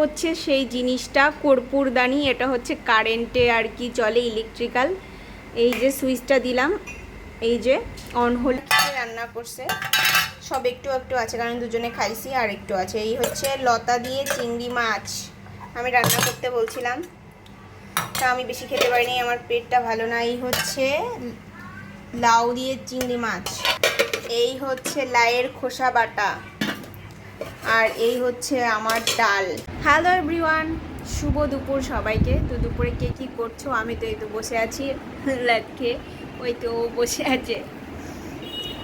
হচ্ছে সেই জিনিসটা কর্পূরদানি এটা হচ্ছে কারেন্টে আর কি চলে ইলেকট্রিক্যাল। এই যে সুইচটা দিলাম, এই যে অন হলে। রান্না করছে? সব একটু একটু আছে, কারণ দুজনে খাইছি আর একটু আছে। এই হচ্ছে লতা দিয়ে চিংড়ি মাছ। আমি রান্না করতে বলছিলাম। তা আমি বেশি খেতে পারিনি, আমার পেটটা ভালো না। এই হচ্ছে লাউ দিয়ে চিংড়ি মাছ। এই হচ্ছে লাইয়ের খোসা বাটা। আর এই হচ্ছে আমার ডাল। হ্যালো এভরিওয়ান শুভ দুপুর সবাইকে। তো দুপুরে কে কী করছ? আমি তো এই তো বসে আছি লাটকে। ওই তো বসে আছে।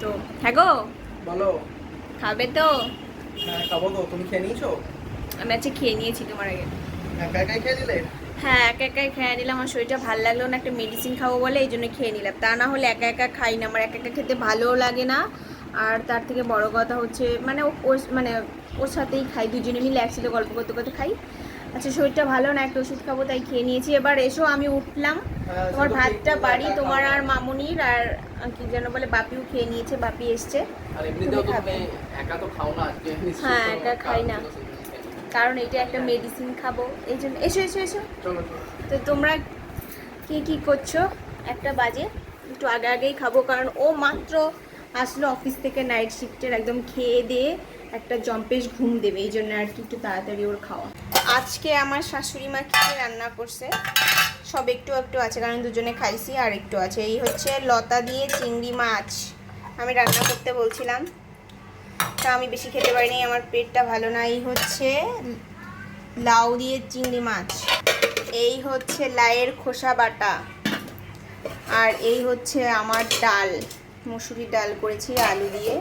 তো হ্যাঁ গো? বলো। খাবে তো? হ্যাঁ খাব তো তুমি খেয়ে নিয়েছো? আমি আজকে খেয়ে নিয়েছি তোমার আগে। একা একাই খেয়ে দিলে হ্যাঁ একা একাই খেয়ে নিলাম। আমার শরীরটা ভালো লাগল না একটা মেডিসিন খাব বলে এই জন্য খেয়ে নিলাম। তা না হলে একা একা খাই না। আমার একা একা খেতে ভালোও লাগে না। আর তার থেকে বড় কথা হচ্ছে মানে ও- ওর মানে ওর সাথেই খাই দুজনে মিলে একসাথে গল্প করতে করতে খাই। আচ্ছা শরীরটা ভালো না? একটা ওষুধ খাব তাই খেয়ে নিয়েছি। এবার এসো আমি উঠলাম। হ্যাঁ, তোমার ভাতটা বাড়ি তোমার আর মামুনির আর কি যেন বলে বাপিও খেয়ে নিয়েছে বাপি এসছে। হ্যাঁ, একা খাই না। কারণ এটা একটা মেডিসিন খাব এই জন্য। এসো এসো এসো। তো তোমরা কি কি করছ? একটা বাজে। একটু আগে আগেই খাব কারণ ও মাত্র আসলো অফিস থেকে নাইট শিফটের একদম খেয়ে দিয়ে একটা জম্পেশ ঘুম দেবে, এই জন্য আর কি একটু তাড়াতাড়ি ওর খাওয়া। আজকে আমার শাশুড়ি মা কি রান্না করছে? সব একটু একটু আছে, কারণ দুজনে খাইছি আর একটু আছে। এই হচ্ছে লতা দিয়ে চিংড়ি মাছ। আমি রান্না করতে বলছিলাম। তা আমি বেশি খেতে পারিনি, আমার পেটটা ভালো না। এই হচ্ছে লাউ দিয়ে চিংড়ি মাছ। এই হচ্ছে লাইয়ের খোসা বাটা। আর এই হচ্ছে আমার ডাল। মসুরি ডাল করেছি আলু দিয়ে।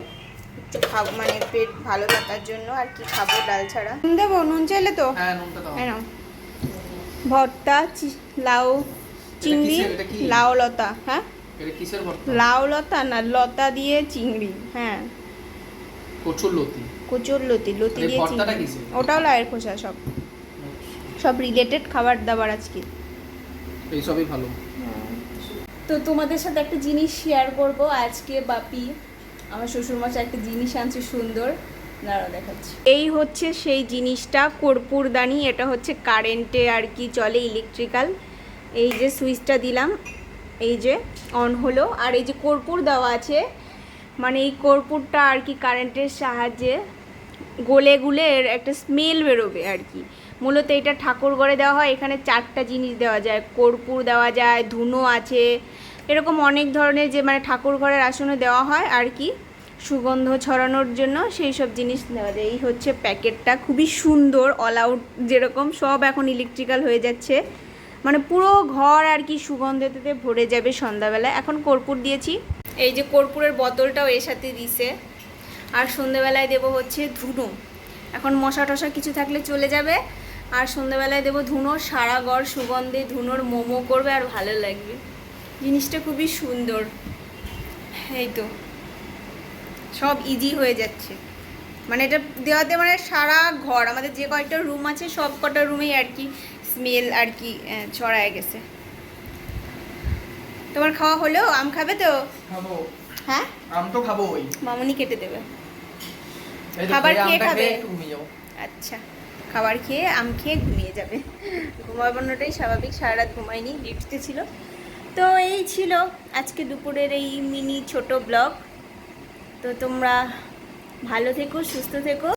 একটু খাব মানে পেট ভালো থাকার জন্য আর কি খাব ডাল ছাড়া। নুন দেবো? নুন চাইলে তো? হ্যাঁ। ভর্তা চি- লাউ চিংড়ি? লাউ লতা হ্যাঁ? এটা কিসের ভর্তা? লাউ লতা না লতা দিয়ে চিংড়ি হ্যাঁ। কচুর লতি। কচুর লতি লতি দিয়ে চিংড়ি। ওটাও লাউয়ের খোসা সব। সব রিলেটেড খাবার দাবার আজকে। এইসবই ভালো। তো তোমাদের সাথে একটা জিনিস শেয়ার করব। আজকে বাপি, আমার শ্বশুরমশাই একটা জিনিস আনছে সুন্দর। দাঁড়া দেখাচ্ছি। এই হচ্ছে সেই জিনিসটা, কর্পূরদানি, এটা হচ্ছে কারেন্টে আর কি চলে ইলেকট্রিক্যাল এই যে সুইচটা দিলাম, এই যে অন হলো। আর এই যে কর্পূর দেওয়া আছে মানে এই কর্পূরটা আর কি কারেন্টের সাহায্যে গলে গুলে এর একটা স্মেল বেরোবে আর কি। মূলত এটা ঠাকুর ঘরে দেওয়া হয়, এখানে চারটা জিনিস দেওয়া যায়। কর্পূর দেওয়া যায়, ধুনো আছে, এরকম অনেক ধরনের যে মানে ঠাকুর ঘরের আসনে দেওয়া হয় আর কি। সুগন্ধ ছড়ানোর জন্য সেই সব জিনিস দেওয়া যায়। এই হচ্ছে প্যাকেটটা, খুবই সুন্দর অল আউট যেরকম, সব এখন ইলেকট্রিক্যাল হয়ে যাচ্ছে। মানে পুরো ঘর আর কি সুগন্ধতে ভরে যাবে সন্ধ্যাবেলা এখন কর্পূর দিয়েছি। এই যে কর্পূরের বোতলটাও এর সাথে দিছে। আর সন্ধ্যেবেলায় দেবো হচ্ছে ধুনো। এখন মশা টশা কিছু থাকলে চলে যাবে। আর সন্ধ্যেবেলায় দেবো ধুনো সারা ঘর সুগন্ধে ধুনোর মোমো করবে আর ভালো লাগবে। জিনিসটা খুবই সুন্দর। এই তো। সব ইজি হয়ে যাচ্ছে। মানে এটা দেওয়াতে মানে সারা ঘর আমাদের যে কয়টা রুম আছে সব কটা রুমেই আর কি স্মেল আর কি ছড়ায় গেছে। তোমার খাওয়া হলো? আম খাবে তো? হ্যাঁ? আম তো খাব ওই মামুনি কেটে দেবে। খাবার খেয়ে খাবে? আচ্ছা খাবার খেয়ে আম খেয়ে ঘুমিয়ে যাবে। ঘুমাবানোটাই স্বাভাবিক সারা রাত ঘুমায়নি ডিউটিতে ছিল। তো এই ছিল আজকে দুপুরের এই মিনি ছোট ব্লগ। তো তোমরা ভালো থেকো সুস্থ থেকো।